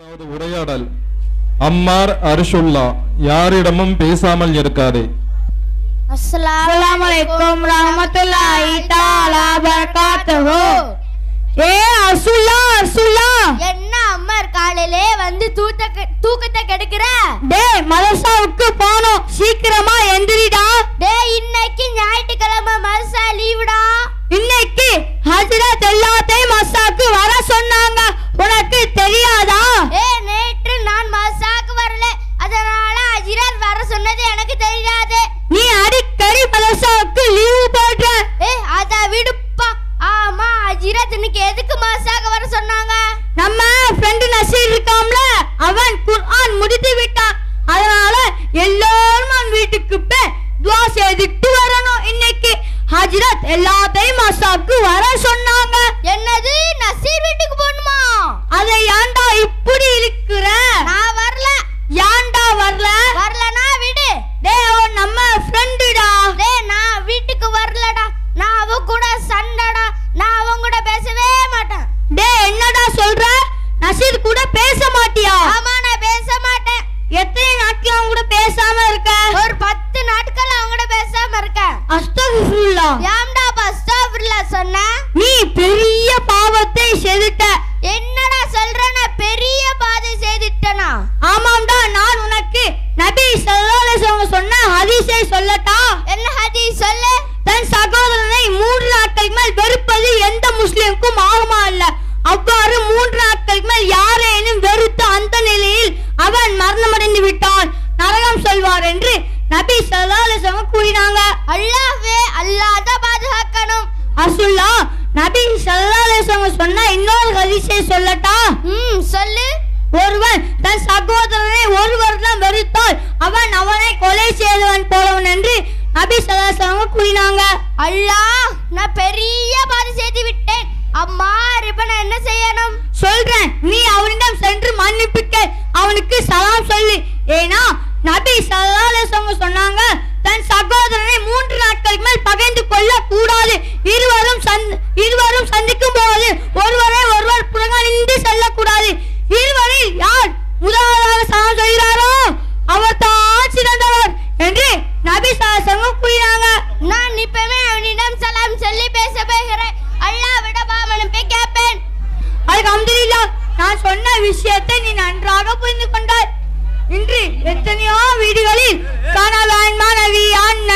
அதாவது உரையாடல். அம்மார் அரிஷுல்லா யாரிடமும் பேசாமல் இருக்காதே. அஸ்ஸலாமு அலைக்கும் ரஹ்மத்துல்லாஹி தஆலா பரகாத்துஹு ஏ அசுல்லா அசுல்லா என்ன அம்மர் காலையிலே வந்து தூத்த தூக்கத்தை கெடுக்கிற? டேய் மதரசாவுக்கு போணும் சீக்கிரமா எந்திரிடா டேய் இன்னைக்கு ஞாயிற்றுக்கிழமை மதுசா லீவுடா இன்னைக்கு ஹஜ்ரத் எல்லாத்தையும் மசாக்கு வர சொன்னாங்க உனக்கு தெரியாதா ஏ நேற்று நான் மதுசாக்கு வரல அதனால அஜிரர் வர சொன்னது எனக்கு தெரியாது நீ அடிக்கடி மதரசாவுக்கு லீவு போடுற ஏ அத விடுப்பா ஆமா அஜிரத் இன்னைக்கு எதுக்கு மதுசாக்கு வர சொன்னாங்க நம்ம ஃப்ரெண்டு நசீர் இருக்காம்ல அவன் குர்ஆன் முடித்து விட்டான். அதனால எல்லாரும் அவன் வீட்டுக்கு போய் துவா செய்துட்டு வரணும் இன்னைக்கு. ஹஜ்ரத் எல்லாத்தையும் மசாக்கு வர சொன்னாங்க. என்னது? அஸ்தகுஃபிருல்லாஹ் ஏம்டா பஸ்டாப்ல சொன்ன? நீ பெரிய பாவத்தை செய்துட்ட. என்னடா சொல்ற நான் பெரிய பாதை செய்துட்டனா? ஆமாம்டா நான் உனக்கு நபி ஸல்லல்லாஹு அலைஹி வஸல்லம் சொன்ன ஹதீஸை சொல்லட்டா? என்ன ஹதீஸ் சொல்லு? தன் சகோதரனை மூன்று நாட்களுக்கு மேல் வெறுப்பது எந்த முஸ்லிமுக்கும் ஆகுமா அல்ல. அவ்வாறு மூன்று நாட்களுக்கு மேல் யாரேனும் வெறுத்த அந்த நிலையில் அவன் மரணமடைந்து விட்டான். நரகம் சொல்வார் என்று நபி வஸல்லம் கூறினாங்க. அல்லாஹ் தான் பாதுகாக்கணும். அசுல்லா நபி வஸல்லம் சொன்ன இன்னொரு ஹதீஸை சொல்லட்டா? ம் சொல்லு. ஒருவன் தன் சகோதரனை ஒரு வருடம் வெறுத்தால் அவன் அவனை கொலை செய்தவன் போலவன் என்று நபி சலாசலம் கூறினாங்க. அல்லாஹ் நான் பெரிய பாதை செய்து விட்டேன். அம்மா இப்ப நான் என்ன செய்யணும்? சொல்றேன். நீ அவனிடம் சென்று மன்னிப்பு கேள். அவனுக்கு சலாம் சொல்லு. ஏன்னா நபி சல்லாசவங்க சொன்னாங்க தன் சகோதரனை மூன்று நாட்களுக்கு மேல் பகைந்து கொள்ள கூடாது இருவரும் இருவரும் சந்திக்கும் போது ஒருவரை ஒருவர் புறங்கணிந்து செல்லக்கூடாது. இருவரில் யார் முதலாவதாக சலாம் சொல்கிறாரோ அவர் தான் சிறந்தவர் என்று நபி சலாசவங்க கூறினாங்க. நான் இப்பவே அவனிடம் சலாம் சொல்லி பேச போகிறேன் அல்லாஹ் விட பாமனுப்பை கேட்பேன். அதுக்கு அம்துலில்லா நான் சொன்ன விஷயத்தை நீ நன்றாக புரிந்து கொண்டாய். இன்று எத்தனையோ வீடுகளில் கணவன் மனைவி அண்ணன்